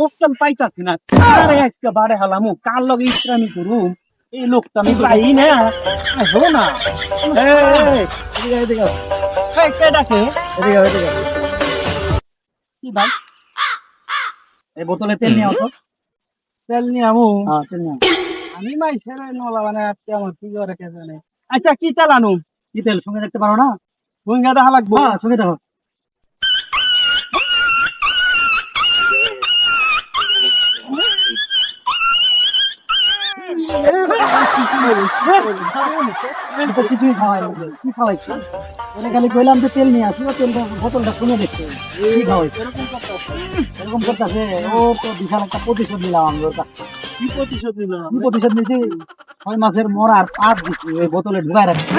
মোস্তান পাইতাছি না। আরে একটা বারে হালামু কার লগে ইসলামি করুম? এই লোকটা আমি পাই না। হো না। ডাকে? কি ভাই? এই বোতলে তেল নিয়ে আসো তেল নিয়ে আমু। হ্যাঁ তেল নিয়ে আমি মাই ছেড়ে নলা মানে আজকে আমার কি করে কে জানে আচ্ছা কি তেল আনু কি তেল? সঙ্গে দেখতে পারো না? ভুঙ্গা দেখা লাগবো। হ্যাঁ সঙ্গে দেখো। তেল নিয়ে আসি তেলটা বোতলটা নিলাম ছয় মরার পাত দিচ্ছি ওই বোতলে ঢুকাই রাখছি।